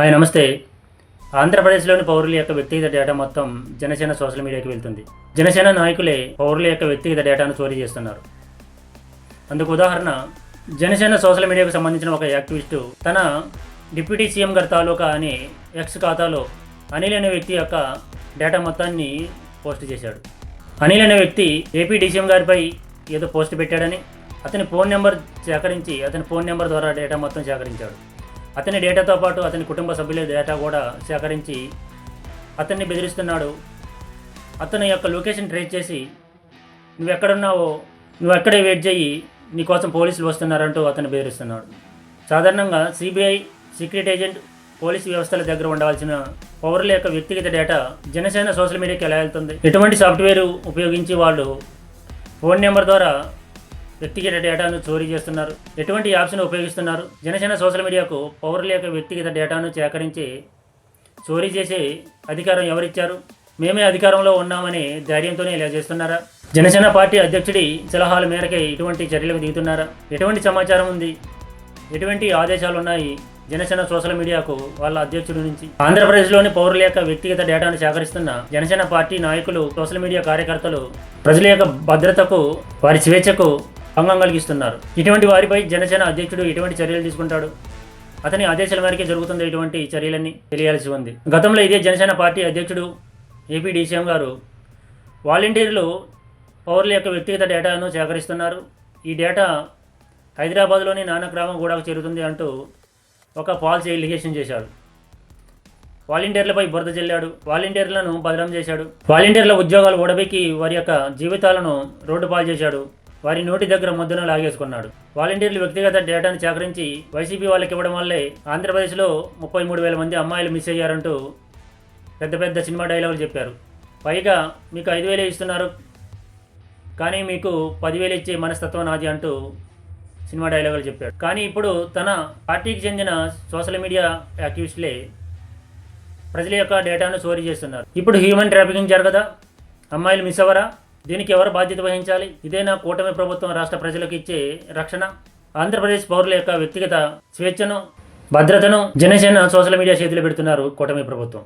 Hi నమస్తే. ఆంధ్రప్రదేశ్లోని పౌరుల యొక్క వ్యక్తిగత డేటా మొత్తం జనసేన సోషల్ మీడియాకి వెళ్తుంది. జనసేన నాయకులే పౌరుల యొక్క వ్యక్తిగత డేటాను చోరీ చేస్తున్నారు. అందుకు ఉదాహరణ జనసేన సోషల్ మీడియాకు సంబంధించిన ఒక యాక్టివిస్టు తన డిప్యూటీ సీఎం గారి తాలూకా అనే ఎక్స్ ఖాతాలో అనిల్ అనే వ్యక్తి యొక్క డేటా మొత్తాన్ని పోస్ట్ చేశాడు. అనిల్ అనే వ్యక్తి ఏపీ డీసీఎం గారిపై ఏదో పోస్ట్ పెట్టాడని అతని ఫోన్ నెంబర్ సేకరించి అతని ఫోన్ నెంబర్ ద్వారా డేటా మొత్తం సేకరించాడు. అతని డేటాతో పాటు అతని కుటుంబ సభ్యుల డేటా కూడా సేకరించి అతన్ని బెదిరిస్తున్నాడు. అతని యొక్క లొకేషన్ ట్రేస్ చేసి నువ్వు ఎక్కడున్నావో నువ్వు ఎక్కడే వెయిట్ చేయి నీకోసం పోలీసులు వస్తున్నారంటూ అతను బెదిరిస్తున్నాడు. సాధారణంగా సిబిఐ సీక్రెట్ ఏజెంట్ పోలీసు వ్యవస్థల దగ్గర ఉండవలసిన పౌరుల యొక్క వ్యక్తిగత డేటా జనసేన సోషల్ మీడియాకి ఎలా వెళ్తుంది? ఎటువంటి సాఫ్ట్వేర్ ఉపయోగించి వాళ్ళు ఫోన్ నెంబర్ ద్వారా వ్యక్తిగత డేటాను చోరీ చేస్తున్నారు. ఎటువంటి యాప్స్ను ఉపయోగిస్తున్నారు? జనసేన సోషల్ మీడియాకు పౌరుల యొక్క వ్యక్తిగత డేటాను సేకరించి చోరీ చేసే అధికారం ఎవరిచ్చారు? మేమే అధికారంలో ఉన్నామని ధైర్యంతోనే ఇలా చేస్తున్నారా జనసేన పార్టీ అధ్యక్షుడి సలహాల మేరకే ఇటువంటి చర్యలకు దిగుతున్నారా? ఎటువంటి సమాచారం ఉంది? ఎటువంటి ఆదేశాలు ఉన్నాయి జనసేన సోషల్ మీడియాకు వాళ్ళ అధ్యక్షుడి నుంచి? ఆంధ్రప్రదేశ్లోని పౌరుల యొక్క వ్యక్తిగత డేటాను సేకరిస్తున్న జనసేన పార్టీ నాయకులు సోషల్ మీడియా కార్యకర్తలు ప్రజల యొక్క భద్రతకు వారి స్వేచ్ఛకు భంగం కలిగిస్తున్నారు. ఇటువంటి వారిపై జనసేన అధ్యక్షుడు ఎటువంటి చర్యలు తీసుకుంటాడు? అతని ఆదేశాల మేరకే జరుగుతుంది ఇటువంటి చర్యలన్నీ తెలియాల్సి ఉంది. గతంలో ఇదే జనసేన పార్టీ అధ్యక్షుడు ఏపీ డీసీఎం గారు వాలంటీర్లు పౌరుల యొక్క వ్యక్తిగత డేటాను సేకరిస్తున్నారు. ఈ డేటా హైదరాబాద్లోని నానగ్రామం గ్రామం కూడా చేరుతుంది అంటూ ఒక ఫాల్స్ ఎలిగేషన్ చేశాడు. వాలంటీర్లపై బురద చెల్లాడు వాలంటీర్లను బదనం చేశాడు. వాలంటీర్ల ఉద్యోగాలు ఓడబెక్కి వారి యొక్క జీవితాలను రోడ్డు పాలు చేశాడు. వారి నోటి దగ్గర ముద్దను లాగేసుకున్నాడు. వాలంటీర్లు వ్యక్తిగత డేటాను సేకరించి వైసీపీ వాళ్ళకి ఇవ్వడం వల్లే ఆంధ్రప్రదేశ్లో ముప్పై మూడు వేల మంది అమ్మాయిలు మిస్ అయ్యారంటూ పెద్ద పెద్ద సినిమా డైలాగులు చెప్పారు. పైగా మీకు ఐదు వేలే ఇస్తున్నారు. కానీ మీకు పదివేలు ఇచ్చే మనస్తత్వం నాది అంటూ సినిమా డైలాగులు చెప్పాడు. కానీ ఇప్పుడు తన పార్టీకి చెందిన సోషల్ మీడియా యాక్టివిస్టులే ప్రజల యొక్క డేటాను చోరీ చేస్తున్నారు. ఇప్పుడు హ్యూమన్ ట్రాఫికింగ్ జరగదా? అమ్మాయిలు మిస్ అవ్వరా? దీనికి ఎవరు బాధ్యత వహించాలి? ఇదేనా కూటమి ప్రభుత్వం రాష్ట్ర ప్రజలకు ఇచ్చే రక్షణ? ఆంధ్రప్రదేశ్ పౌరుల యొక్క వ్యక్తిగత స్వేచ్ఛను భద్రతను జనసేన సోషల్ మీడియా చేతిలో పెడుతున్నారు కూటమి ప్రభుత్వం.